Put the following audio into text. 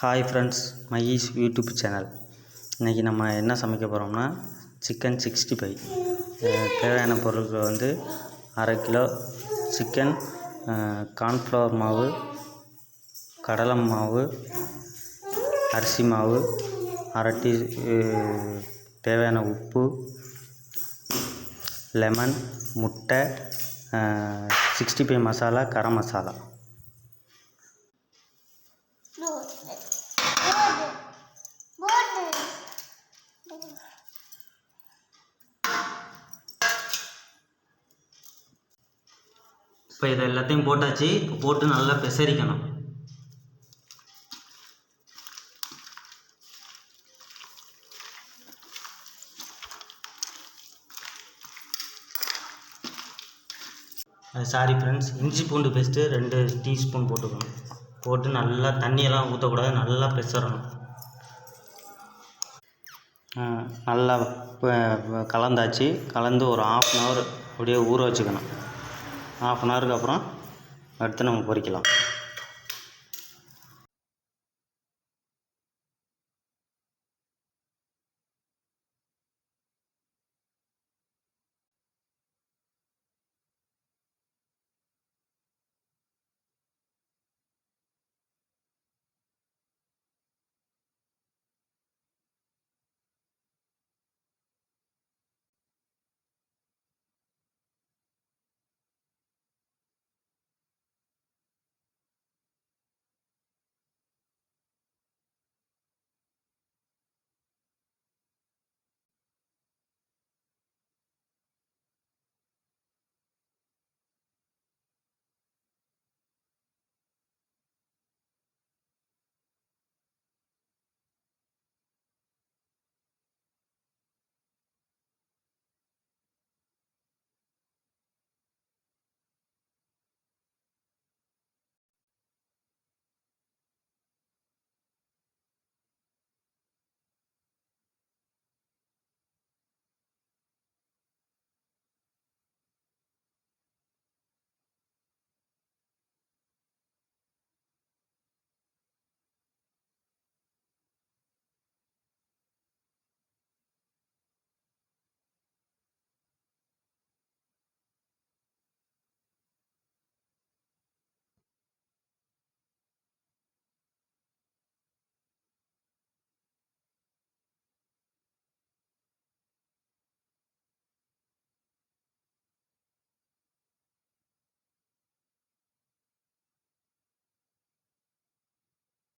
Hi friends மையீஸ் YouTube channel இன்றைக்கி நம்ம என்ன சமைக்க போகிறோம்னா சிக்கன் சிக்ஸ்டி ஃபைவ் தேவையான பொருட்கள் வந்து அரை கிலோ சிக்கன் கார்ன்ஃப்ளவர் மாவு கடலை மாவு அரிசி மாவு அரை டீ தேவையான உப்பு லெமன் முட்டை சிக்ஸ்டி ஃபைவ் மசாலா கரம் மசாலா. இப்போ இதை எல்லாத்தையும் போட்டாச்சு. இப்போ போட்டு நல்லா பெசரிக்கணும். சாரி ஃப்ரெண்ட்ஸ் இஞ்சி பூண்டு பேஸ்ட்டு ரெண்டு டீஸ்பூன் போட்டுக்கணும். போட்டு நல்லா தண்ணியெல்லாம் ஊற்றக்கூடாது நல்லா பெசரணும் நல்லா கலந்தாச்சு. கலந்து ஒரு ஆஃப் அன் ஹவர் அப்படியே ஊற வச்சுக்கணும். ஆஃப் அன் ஹவருக்கு அப்புறம் அடுத்து நம்ம பொறிக்கலாம்.